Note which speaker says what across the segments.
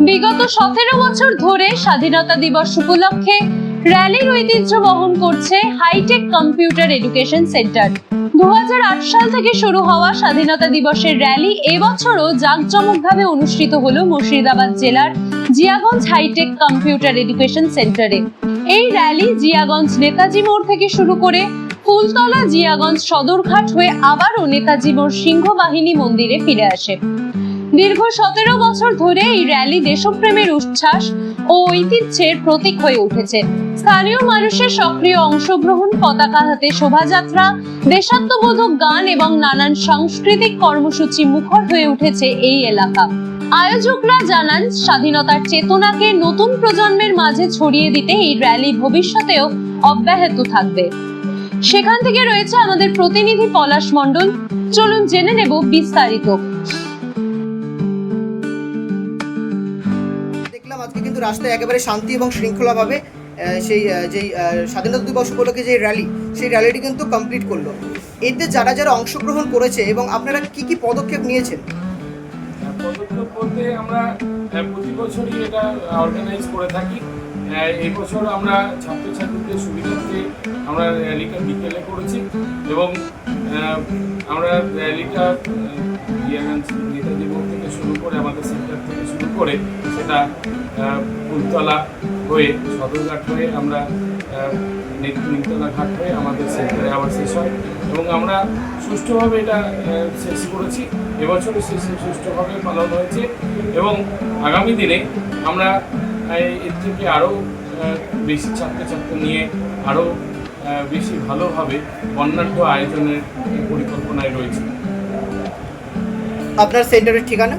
Speaker 1: বিগত সতেরো বছর ধরে স্বাধীনতা দিবস উপলক্ষে র্যালির ঐতিহ্য বহন করছে হাইটেক কম্পিউটার এডুকেশন সেন্টার। দু সাল থেকে শুরু হওয়া স্বাধীনতা দিবসের র্যালি এবছরও জাঁকজমকভাবে অনুষ্ঠিত হলো মুর্শিদাবাদ জেলার জিয়াগঞ্জ হাইটেক কম্পিউটার এডুকেশন সেন্টারে। এই র্যালি জিয়াগঞ্জ নেতাজি মোড় থেকে শুরু করে ফুলতলা জিয়াগঞ্জ সদরঘাট হয়ে আবারও নেতাজি মোড় সিংহবাহিনী মন্দিরে ফিরে আসে। দীর্ঘ সতেরো বছর ধরে এই র্যালি দেশপ্রেমের উচ্ছ্বাস ও ঐতিহ্যের প্রতীক হয়ে উঠেছে। স্থানীয় মানুষের সক্রিয় অংশগ্রহণ, পতাকা হাতে শোভাযাত্রা, দেশাত্মবোধক গান এবং নানান সাংস্কৃতিক কর্মসূচি মুখর হয়ে উঠেছে এই এলাকা। আয়োজকরা জানান, স্বাধীনতার চেতনাকে নতুন প্রজন্মের মাঝে ছড়িয়ে দিতে এই র্যালি ভবিষ্যতেও অব্যাহত থাকবে। সেখান থেকে রয়েছে আমাদের প্রতিনিধি পলাশ মণ্ডল। চলুন জেনে নেব বিস্তারিত।
Speaker 2: কিন্তু রাস্তায় একেবারে শান্তি এবং শৃঙ্খলাভাবে সেই যেই স্বাধীনতা দিবস উপলক্ষে যে র্যালি সেই র্যালিটি কিন্তু কমপ্লিট করল। এতে যারা যারা অংশগ্রহণ করেছে এবং আপনারা কি কি পদক্ষেপ নিয়েছেন?
Speaker 3: পদক্ষেপ বলতে আমরা প্রতি বছরই এটা অর্গানাইজ করে থাকি। এই বছর আমরা ছাত্রছাত্রীদের সুবিধার্থে আমরা র্যালিটা বিকেলে করেছি এবং আমরা র্যালিটা নেতাজি মোড় থেকে শুরু করে, আমাদের সেন্টার থেকে শুরু করে সেটা ফুলতলা হয়ে, সদরঘাট হয়ে আমরা নিমতলা ঘাট হয়ে আমাদের সেন্টারে আবার শেষ হয়। এবং আমরা সুষ্ঠুভাবে এটা শেষ করেছি। এবছরও শেষ সুষ্ঠুভাবে পালন হয়েছে। এবং আগামী দিনে আমরা এর থেকে আরও বেশি ছাত্রছাত্রী নিয়ে আরও বেশি ভালোভাবে বর্ণাঢ্য আয়োজনের পরিকল্পনায় রয়েছে।
Speaker 2: আপনার সেন্টারের ঠিকানা?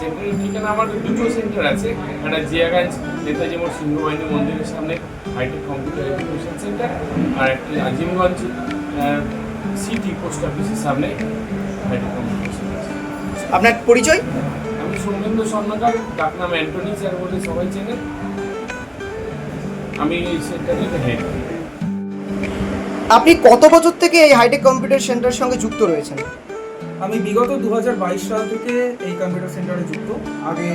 Speaker 3: সেন্টারের ঠিকানা আমাদের দুটো সেন্টার আছে। একটা জিয়াগঞ্জ নেতাজি মোড় সিংহবাহিনী মন্দিরের সামনে হাইটেক কম্পিউটার এডুকেশন সেন্টার আর একটি আজিমগঞ্জ সিটি পোস্ট অফিসের সামনে হাইটেক কম্পিউটার সেন্টার
Speaker 2: আপনার পরিচয়?
Speaker 3: আমি সৌমেন্দ্র স্বর্ণকার ডাক নাম অ্যান্টনি স্যার বলে সবাই চেনে আমি সেন্টারের হেড
Speaker 2: আপনি কত বছর থেকে এই হাইটেক কম্পিউটার সেন্টারের সঙ্গে যুক্ত রয়েছেন?
Speaker 4: আমি বিগত দু হাজার বাইশ সাল থেকে এই কম্পিউটার সেন্টারে যুক্ত। আগে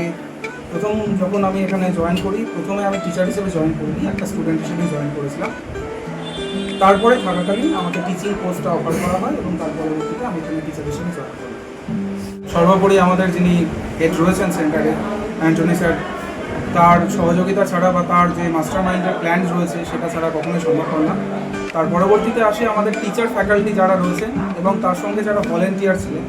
Speaker 4: প্রথম যখন আমি এখানে জয়েন করি, প্রথমে আমি টিচার হিসেবে জয়েন করিনি, একটা স্টুডেন্ট হিসেবে জয়েন করেছিলাম। তারপরে থাকাকালীন আমাকে টিচিং কোর্সটা অফার করা হয় এবং তার পরবর্তীতে আমি এখানে টিচার হিসেবে জয়েন করি। সর্বোপরি আমাদের যিনি হেড রয়েছেন সেন্টারে অ্যান্টনি স্যার তার সহযোগিতা ছাড়া বা তার যে মাস্টার মাইন্ডের প্ল্যান রয়েছে সেটা ছাড়া কখনোই সম্ভব হয় না। তার পরবর্তীতে আসে আমাদের টিচার ফ্যাকাল্টি যারা রয়েছেন এবং তার সঙ্গে যারা ভলেন্টিয়ার ছিলেন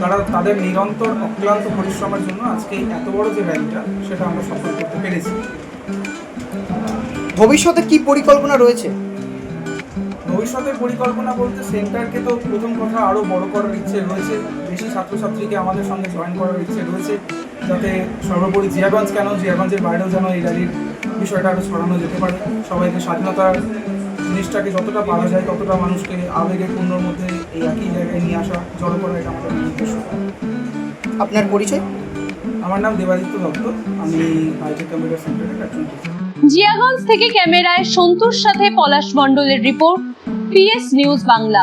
Speaker 4: তারা তাদের নিরন্তর অক্লান্ত পরিশ্রমের জন্য আজকে এত বড় যে র্যালিটা সেটা আমরা সফল করতে পেরেছি।
Speaker 2: ভবিষ্যতে কি পরিকল্পনা রয়েছে?
Speaker 4: ভবিষ্যতের পরিকল্পনা বলতে সেন্টারকে তো প্রথম কথা আরও বড় করার ইচ্ছে রয়েছে। বেশি ছাত্রছাত্রীকে আমাদের সঙ্গে জয়েন করার ইচ্ছে রয়েছে। যাতে সর্বোপরি জিয়াগঞ্জ কেন জিয়াগঞ্জের বাইরেও যেন এই র্যালির বিষয়টা আরও ছড়ানো যেতে পারে। সবাইকে স্বাধীনতার জিনিসটাকে যতটা পারা যায় ততটা মানুষকে আবেগে পূর্ণর মধ্যে এই একই জায়গায় নিয়ে আসা জড়ো করা এটা আমাদের উদ্দেশ্য।
Speaker 2: আপনার পরিচয়?
Speaker 4: আমার নাম দেবাদিত্য দত্ত আমি হাইটেক কম্পিউটার সেন্টারের একজন
Speaker 1: জিয়াগঞ্জ থেকে ক্যামেরায় সন্তুর সাথে পলাশ মণ্ডলের রিপোর্ট পিএস নিউজ বাংলা।